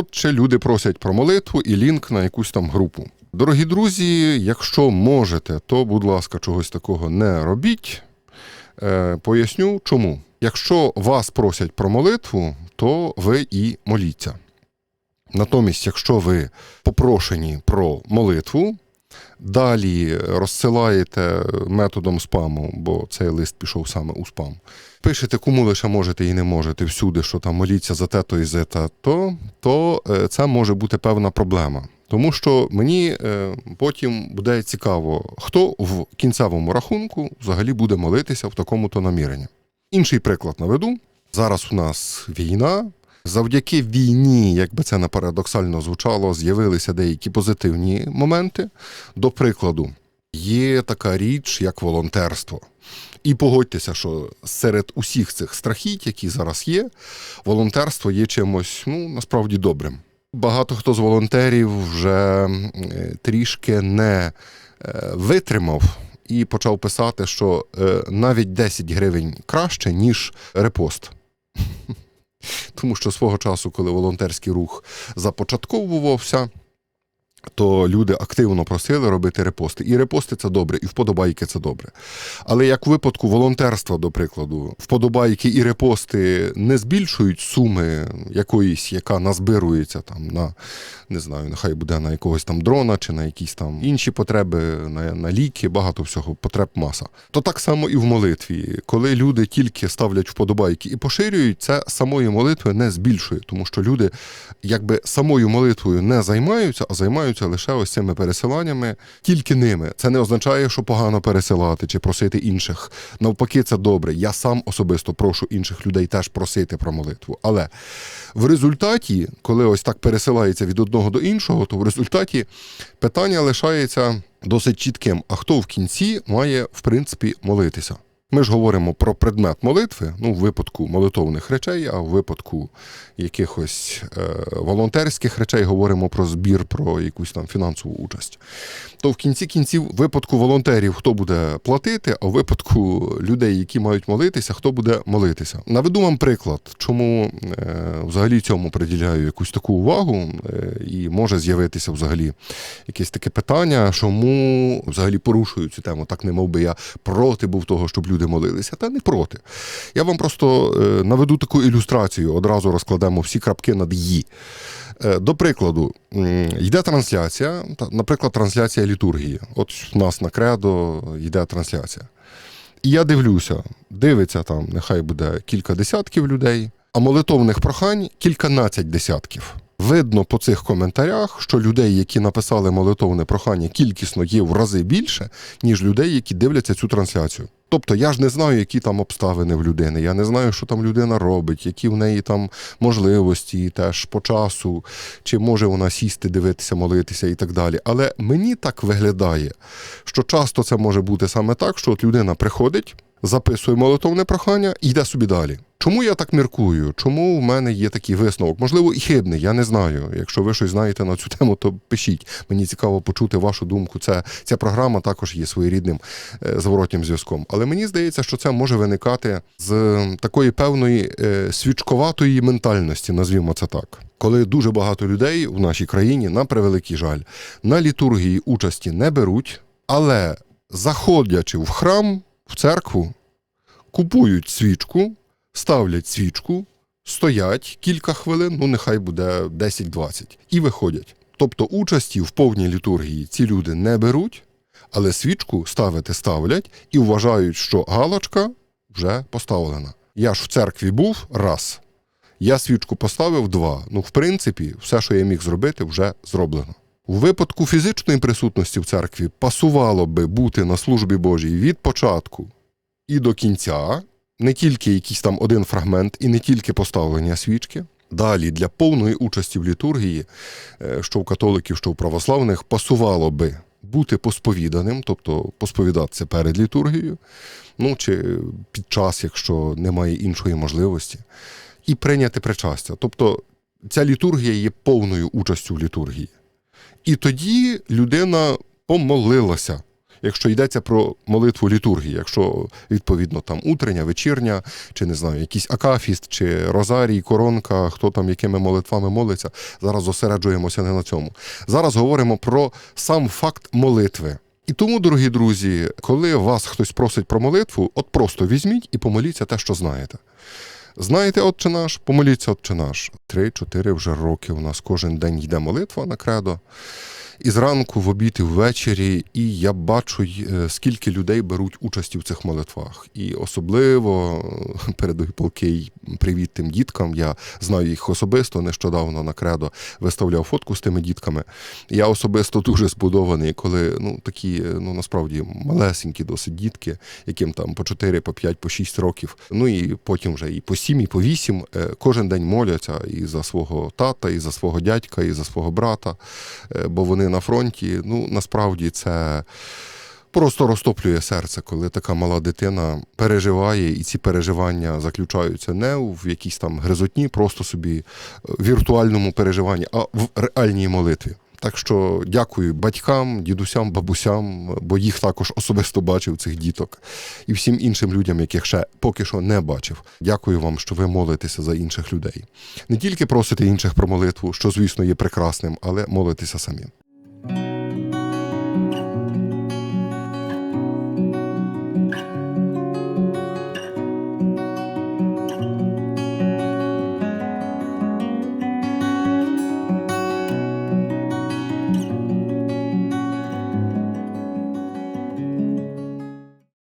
Отже, люди просять про молитву і лінк на якусь там групу. Дорогі друзі, якщо можете, то, будь ласка, чогось такого не робіть. Е, поясню чому. Якщо вас просять про молитву, то ви і моліться. Натомість, якщо ви попрошені про молитву, далі розсилаєте методом спаму, бо цей лист пішов саме у спам. Пишете, кому лише можете і не можете всюди, що там моліться за те, то і за те, то, то е, це може бути певна проблема. Тому що мені е, потім буде цікаво, хто в кінцевому рахунку взагалі буде молитися в такому-то наміренні. Інший приклад наведу. Зараз у нас війна. Завдяки війні, як би це не парадоксально звучало, з'явилися деякі позитивні моменти. До прикладу, є така річ, як волонтерство. І погодьтеся, що серед усіх цих страхіть, які зараз є, волонтерство є чимось ну, насправді добрим. Багато хто з волонтерів вже е, трішки не е, витримав і почав писати, що е, навіть 10 гривень краще, ніж репост. Тому що свого часу, коли волонтерський рух започатковувався, то люди активно просили робити репости. І репости це добре, і вподобайки це добре. Але як у випадку волонтерства, до прикладу, вподобайки і репости не збільшують суми якоїсь, яка назбирується там на не знаю, нехай буде на якогось там дрона чи на якісь там інші потреби, на, на ліки, багато всього, потреб маса. То так само і в молитві, коли люди тільки ставлять вподобайки і поширюють, це самої молитви не збільшує, тому що люди якби самою молитвою не займаються, а займаються лише ось цими пересиланнями, тільки ними. Це не означає, що погано пересилати чи просити інших. Навпаки, це добре. Я сам особисто прошу інших людей теж просити про молитву. Але в результаті, коли ось так пересилається від одного до іншого, то в результаті питання лишається досить чітким. А хто в кінці має, в принципі, молитися? Ми ж говоримо про предмет молитви, ну, в випадку молитовних речей, а в випадку якихось е, волонтерських речей говоримо про збір, про якусь там фінансову участь. То в кінці кінців, в випадку волонтерів, хто буде платити, а в випадку людей, які мають молитися, хто буде молитися. Наведу вам приклад, чому е, взагалі цьому приділяю якусь таку увагу, е, і може з'явитися взагалі якесь таке питання, чому взагалі порушую цю тему, так не мов би я проти був того, щоб люди молилися, та не проти. Я вам просто е, наведу таку ілюстрацію, одразу розкладемо всі крапки над «і». Е, До прикладу, йде трансляція, наприклад, трансляція літургії. От у нас на кредо йде трансляція. І я дивлюся, дивиться там, нехай буде кілька десятків людей, а молитовних прохань кільканадцять десятків. Видно по цих коментарях, що людей, які написали молитовне прохання, кількісно є в рази більше, ніж людей, які дивляться цю трансляцію. Тобто я ж не знаю, які там обставини в людини. Я не знаю, що там людина робить, які в неї там можливості теж по часу, чи може вона сісти, дивитися, молитися і так далі. Але мені так виглядає, що часто це може бути саме так, що от людина приходить, записує молитовне прохання і йде собі далі. Чому я так міркую? Чому в мене є такий висновок? Можливо, і хибний, я не знаю. Якщо ви щось знаєте на цю тему, то пишіть. Мені цікаво почути вашу думку. Це, ця програма також є своєрідним е, зворотнім зв'язком. Але мені здається, що це може виникати з такої певної е, свічковатої ментальності, назвімо це так. Коли дуже багато людей в нашій країні, на превеликий жаль, на літургії участі не беруть, але заходячи в храм, в церкву, купують свічку, ставлять свічку, стоять кілька хвилин, ну нехай буде 10-20, і виходять. Тобто участі в повній літургії ці люди не беруть, але свічку ставити ставлять і вважають, що галочка вже поставлена. Я ж в церкві був раз. Я свічку поставив два. Ну, в принципі, все, що я міг зробити, вже зроблено. У випадку фізичної присутності в церкві пасувало би бути на службі Божій від початку і до кінця, не тільки якийсь там один фрагмент, і не тільки поставлення свічки. Далі для повної участі в літургії, е, що в католиків, що в православних, пасувало би бути посповіданим, тобто посповідатися перед літургією, ну чи під час, якщо немає іншої можливості, і прийняти причастя. Тобто ця літургія є повною участю в літургії. І тоді людина помолилася. Якщо йдеться про молитву літургії, якщо відповідно там утрення, вечірня, чи не знаю, якийсь акафіст, чи розарій, коронка, хто там якими молитвами молиться, зараз зосереджуємося не на цьому. Зараз говоримо про сам факт молитви. І тому, дорогі друзі, коли вас хтось просить про молитву, от просто візьміть і помоліться те, що знаєте. Знаєте, Отче наш, помоліться, Отче наш. Три-чотири вже роки у нас кожен день йде молитва на кредо. І зранку, в обід і ввечері, і я бачу, е, скільки людей беруть участь у цих молитвах. І особливо е, передаю палкий привіт тим діткам. Я знаю їх особисто. Нещодавно на кредо виставляв фотку з тими дітками. Я особисто дуже збудований, коли ну такі, е, ну насправді малесенькі досить дітки, яким там по 4, по 5, по 6 років. Ну і потім вже і по 7, і по 8, е, кожен день моляться і за свого тата, і за свого дядька, і за свого брата, бо вони на фронті. Ну насправді це. Просто розтоплює серце, коли така мала дитина переживає, і ці переживання заключаються не в якійсь там гризотні, просто собі е, віртуальному переживанні, а в реальній молитві. Так що дякую батькам, дідусям, бабусям, бо їх також особисто бачив цих діток, і всім іншим людям, яких ще поки що не бачив. Дякую вам, що ви молитеся за інших людей. Не тільки просите інших про молитву, що звісно є прекрасним, але молитеся самі.